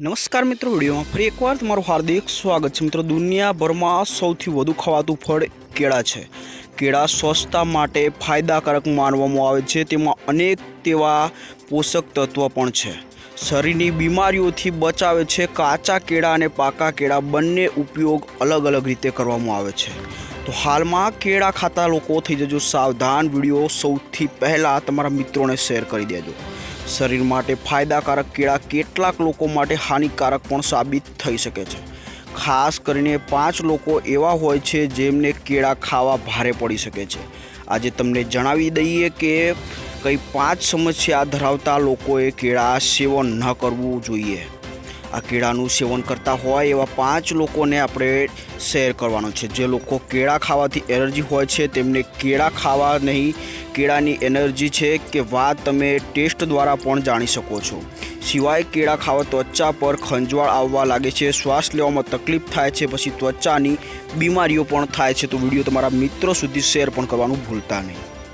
નમસ્કાર મિત્રો, વિડીયોમાં ફરી એકવાર તમારું હાર્દિક સ્વાગત છે. મિત્રો, દુનિયાભરમાં સૌથી વધુ ખવાતું ફળ કેળા છે. કેળા સ્વસ્થતા માટે ફાયદાકારક માનવામાં આવે છે. તેમાં અનેક તેવા પોષક તત્વ પણ છે. શરીરની બીમારીઓથી બચાવે છે. કાચા કેળા અને પાકા કેળા બંને ઉપયોગ અલગ અલગ રીતે કરવામાં આવે છે. તો હાલમાં કેળા ખાતા લોકો થઈ જજો સાવધાન. વીડિયો સૌથી પહેલાં તમારા મિત્રોને શેર કરી દેજો. શરીર માટે ફાયદાકારક કેળા કેટલાક લોકો માટે હાનિકારક પણ સાબિત થઈ શકે છે. ખાસ કરીને પાંચ લોકો એવા હોય છે જેમને કેળા ખાવા ભારે પડી શકે છે. આજે તમને જણાવી દઈએ કે કઈ પાંચ સમસ્યા ધરાવતા લોકોએ કેળા સેવન ન કરવું જોઈએ. આ કેળાનું સેવન કરતા હોય એવા પાંચ લોકોને આપણે શેર કરવાનો છે. જે લોકો કેળા ખાવાથી એનર્જી હોય છે, તેમને કેળા ખાવા નહીં, કેળાની એનર્જી છે કે વાત તમે ટેસ્ટ દ્વારા પણ જાણી શકો છો. સિવાય કેળા ખાવા ત્વચા પર ખંજવાળ આવવા લાગે છે, શ્વાસ લેવામાં તકલીફ થાય છે, પછી ત્વચાની બીમારીઓ પણ થાય છે. તો વીડિયો તમારા મિત્રો સુધી શેર પણ કરવાનું ભૂલતા નહીં.